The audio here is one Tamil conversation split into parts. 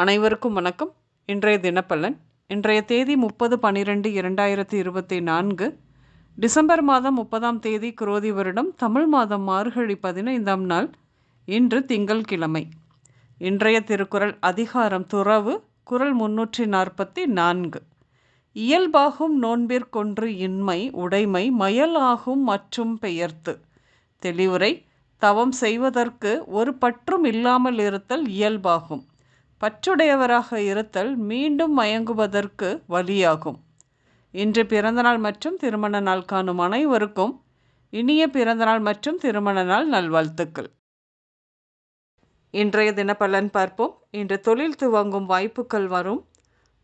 அனைவருக்கும் வணக்கம். இன்றைய தினப்பலன் இன்றைய தேதி முப்பது பன்னிரெண்டு இரண்டாயிரத்தி இருபத்தி நான்கு டிசம்பர் மாதம் முப்பதாம் தேதி குரோதி வருடம் தமிழ் மாதம் மார்கழி பதினைந்தாம் நாள் இன்று திங்கள்கிழமை இன்றைய திருக்குறள் அதிகாரம் துறவு குரல் முன்னூற்றி நாற்பத்தி நான்கு. இயல்பாகும் நோன்பிற்கொன்று இன்மை உடைமை மயலாகும் மற்றும் பெயர்த்து. தெளிவுரை தவம் செய்வதற்கு ஒரு பற்றும் இல்லாமல் இருத்தல் இயல்பாகும். பற்றுடையவராக இருத்தல் மீண்டும் மயங்குவதற்கு வழியாகும். இன்று பிறந்தநாள் மற்றும் திருமண நாள் காணும் அனைவருக்கும் இனிய பிறந்தநாள் மற்றும் திருமண நாள் நல்வாழ்த்துக்கள். இன்றைய தினப்பலன் பார்ப்போம். இன்று தொழில் துவங்கும் வாய்ப்புகள் வரும்.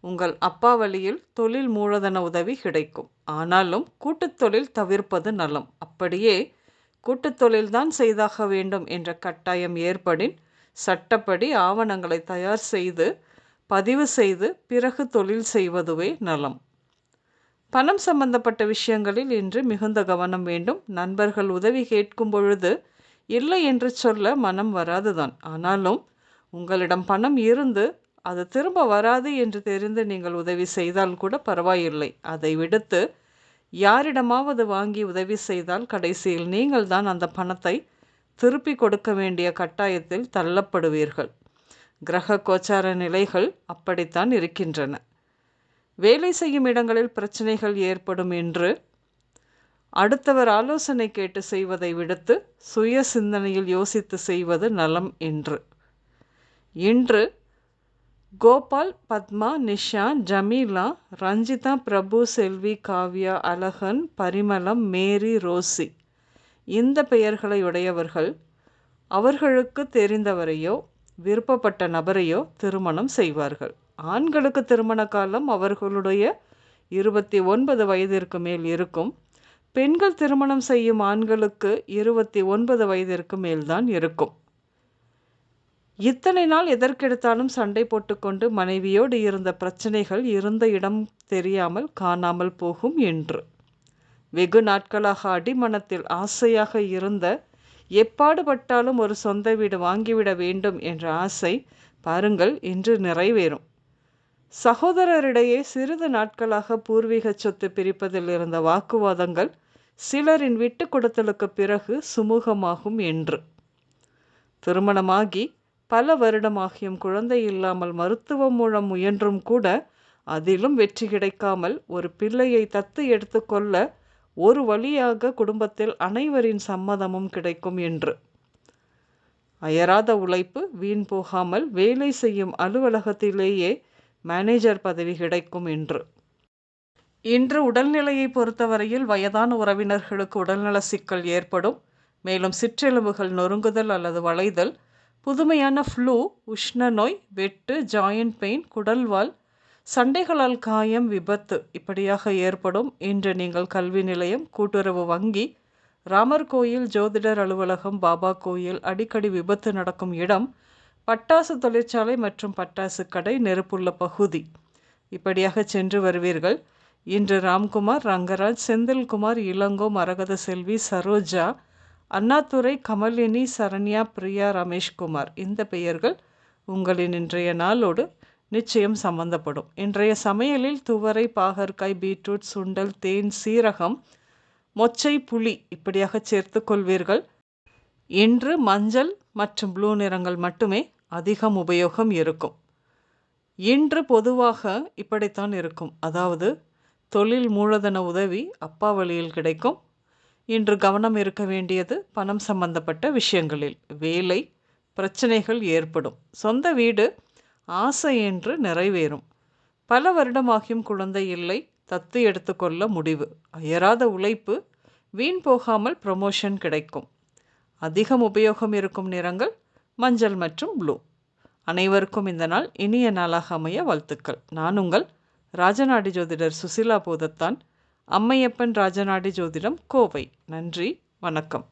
உங்கள் அப்பா வழியில் தொழில் மூலதன உதவி கிடைக்கும். ஆனாலும் கூட்டுத் தொழில் தவிர்ப்பது நலம். அப்படியே கூட்டுத் தொழில்தான் செய்தாக வேண்டும் என்ற கட்டாயம் ஏற்படின் சட்டப்படி ஆவணங்களை தயார் செய்து பதிவு செய்து பிறகு தொழில் செய்வதுவே நலம். பணம் சம்பந்தப்பட்ட விஷயங்களில் இன்று மிகுந்த கவனம் வேண்டும். நண்பர்கள் உதவி கேட்கும் பொழுது இல்லை என்று சொல்ல மனம் வராதுதான். ஆனாலும் உங்களிடம் பணம் இருந்து அது திரும்ப வராது என்று தெரிந்து நீங்கள் உதவி செய்தால் கூட பரவாயில்லை. அதை விடுத்து யாரிடமாவது வாங்கி உதவி செய்தால் கடைசியில் நீங்கள் தான் அந்த பணத்தை திருப்பி கொடுக்க வேண்டிய கட்டாயத்தில் தள்ளப்படுவீர்கள். கிரக கோச்சார நிலைகள் அப்படித்தான் இருக்கின்றன. வேலை செய்யும் இடங்களில் பிரச்சனைகள் ஏற்படும் என்று அடுத்தவர் ஆலோசனை கேட்டு செய்வதை விடுத்து சுய சிந்தனையில் யோசித்து செய்வது நலம் என்று. இன்று கோபால் பத்மா நிஷா ஜமீலா ரஞ்சிதா பிரபு செல்வி காவ்யா அழகன் பரிமளம் மேரி ரோசி. இந்த பெயர்களை உடையவர்கள் அவர்களுக்கு தெரிந்தவரையோ விருப்பப்பட்ட நபரையோ திருமணம் செய்வார்கள். ஆண்களுக்கு திருமண காலம் அவர்களுடைய இருபத்தி ஒன்பது வயதிற்கு மேல் இருக்கும். பெண்கள் திருமணம் செய்யும் ஆண்களுக்கு இருபத்தி ஒன்பது வயதிற்கு மேல்தான் இருக்கும். இத்தனை நாள் எதற்கெடுத்தாலும் சண்டை போட்டுக்கொண்டு மனைவியோடு இருந்த பிரச்சனைகள் இருந்த இடம் தெரியாமல் காணாமல் போகும் என்று. வெகு நாட்களாக அடிமனத்தில் ஆசையாக இருந்த எப்பாடுபட்டாலும் ஒரு சொந்த வீடு வாங்கிவிட வேண்டும் என்ற ஆசை பாருங்கள் இன்று நிறைவேறும். சகோதரரிடையே சிறிது நாட்களாக பூர்வீக சொத்து பிரிப்பதில் இருந்த வாக்குவாதங்கள் சிலரின் விட்டு கொடுத்தலுக்கு பிறகு சுமூகமாகும் என்று. திருமணமாகி பல வருடமாகியும் குழந்தை இல்லாமல் மருத்துவம் மூலம் முயன்றும் கூட அதிலும் வெற்றி கிடைக்காமல் ஒரு பிள்ளையை தத்து எடுத்துக்கொள்ள ஒரு வழியாக குடும்பத்தில் அனைவரின் சம்மதமும் கிடைக்கும் என்று. அயராத உழைப்பு வீண் போகாமல் வேலை செய்யும் அலுவலகத்திலேயே மேனேஜர் பதவி கிடைக்கும் என்று. இன்று உடல்நிலையை பொறுத்தவரையில் வயதான உறவினர்களுக்கு உடல்நல சிக்கல் ஏற்படும். மேலும் சிற்றெலும்புகள் நொறுங்குதல் அல்லது வளைதல் புதுமையான ஃப்ளூ உஷ்ண நோய் வெட்டு ஜாயின்ட் பெயின் குடல்வால் சண்டைகளால் காயம் விபத்து இப்படியாக ஏற்படும். இன்று நீங்கள் கல்வி நிலையம் கூட்டுறவு வங்கி ராமர் கோயில் ஜோதிடர் அலுவலகம் பாபா கோயில் அடிக்கடி விபத்து நடக்கும் இடம் பட்டாசு தொழிற்சாலை மற்றும் பட்டாசு கடை நெருப்புள்ள பகுதி. இப்படியாக சென்று வருவீர்கள். இன்று ராம்குமார் ரங்கராஜ் செந்தில்குமார் இளங்கோ மரகத செல்வி சரோஜா அண்ணாதுரை கமலினி சரண்யா பிரியா ரமேஷ்குமார். இந்த பெயர்கள் உங்களின் இன்றைய நாளோடு நிச்சயம் சம்பந்தப்படும். இன்றைய சமையலில் துவரை பாகற்காய் பீட்ரூட் சுண்டல் தேன் சீரகம் மொச்சை புளி இப்படியாக சேர்த்து கொள்வீர்கள். இன்று மஞ்சள் மற்றும் ப்ளூ நிறங்கள் மட்டுமே அதிகம் உபயோகம் இருக்கும். இன்று பொதுவாக இப்படித்தான் இருக்கும். அதாவது தொழில் மூலதன உதவி அப்பா வழியில் கிடைக்கும். இன்று கவனம் இருக்க வேண்டியது பணம் சம்பந்தப்பட்ட விஷயங்களில். வேலை பிரச்சனைகள் ஏற்படும். சொந்த வீடு ஆசை என்று நிறைவேறும். பல வருடமாகியும் குழந்தை இல்லை தத்து எடுத்துக்கொள்ள முடிவு. அயராத உழைப்பு வீண் போகாமல் ப்ரமோஷன் கிடைக்கும். அதிகம் உபயோகம் இருக்கும் நிறங்கள் மஞ்சள் மற்றும் ப்ளூ அனைவருக்கும் இந்த நாள் இனிய நாளாக அமைய வாழ்த்துக்கள். நான் உங்கள் ராஜநாடி ஜோதிடர் சுசிலா போதத்தான் அம்மையப்பன் ராஜநாடி ஜோதிடம் கோவை. நன்றி வணக்கம்.